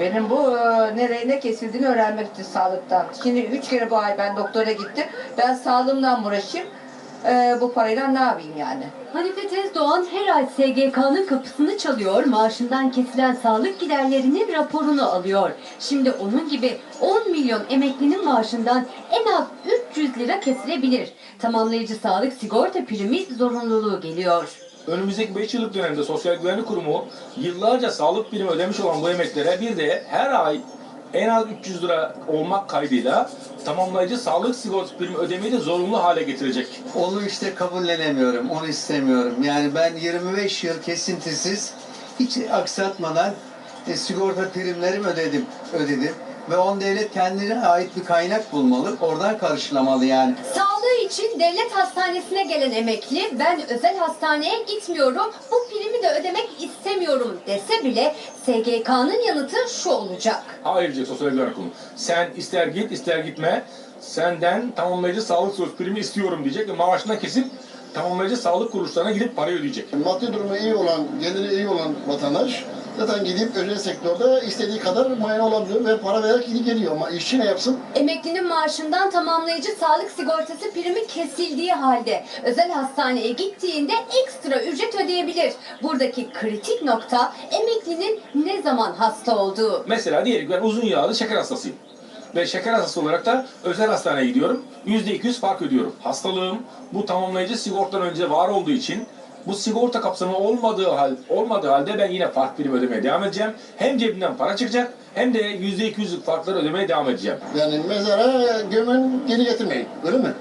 Benim bu e, nereye ne kesildiğini öğrenmek için sağlıktan. Şimdi üç kere bu ay ben doktora gittim. Ben sağlığımdan uğraşayım. E, bu parayla ne yapayım yani? Hanife Tezdoğan her ay SGK'nın kapısını çalıyor, maaşından kesilen sağlık giderlerinin raporunu alıyor. Şimdi onun gibi 10 milyon emeklinin maaşından en az 300 lira kesilebilir. Tamamlayıcı sağlık sigorta primi zorunluluğu geliyor. Önümüzdeki 5 yıllık dönemde Sosyal Güvenlik Kurumu yıllarca sağlık primi ödemiş olan bu emeklere bir de her ay en az 300 lira olmak kaydıyla tamamlayıcı sağlık sigortası primi ödemeyi de zorunlu hale getirecek. Onu işte kabullenemiyorum, onu istemiyorum. Yani ben 25 yıl kesintisiz, hiç aksatmadan e, sigorta primlerimi ödedim, ödedim. Ve on devlet kendine ait bir kaynak bulmalı, oradan karşılamalı yani. Sağlığı için devlet hastanesine gelen emekli ben özel hastaneye gitmiyorum bu primi de ödemek istemiyorum dese bile SGK'nın yanıtı şu olacak. Hayır diyecek Sosyal Güvenlik Kurumu. Sen ister git ister gitme senden tamamlayıcı sağlık sigortası primi istiyorum diyecek ve maaşına kesip tamamlayıcı sağlık kuruluşlarına gidip para ödeyecek. Maddi durumu iyi olan, geliri iyi olan vatandaş zaten gidip özel sektörde istediği kadar muayene olabiliyor ve para vererek gidip geliyor. Ama işçi ne yapsın? Emeklinin maaşından tamamlayıcı sağlık sigortası primi kesildiği halde özel hastaneye gittiğinde ekstra ücret ödeyebilir. Buradaki kritik nokta emeklinin ne zaman hasta olduğu. Mesela diyelim ki ben uzun yağlı şeker hastasıyım. Ve şeker hastası olarak da özel hastaneye gidiyorum. %200 fark ödüyorum. Hastalığım bu tamamlayıcı sigortadan önce var olduğu için bu sigorta kapsamı olmadığı hal olmadığı halde ben yine fark primi ödemeye devam edeceğim. Hem cebimden para çıkacak hem de %200'lük farkları ödemeye devam edeceğim. Yani mezara gömün geri getirmeyin. Öyle mi?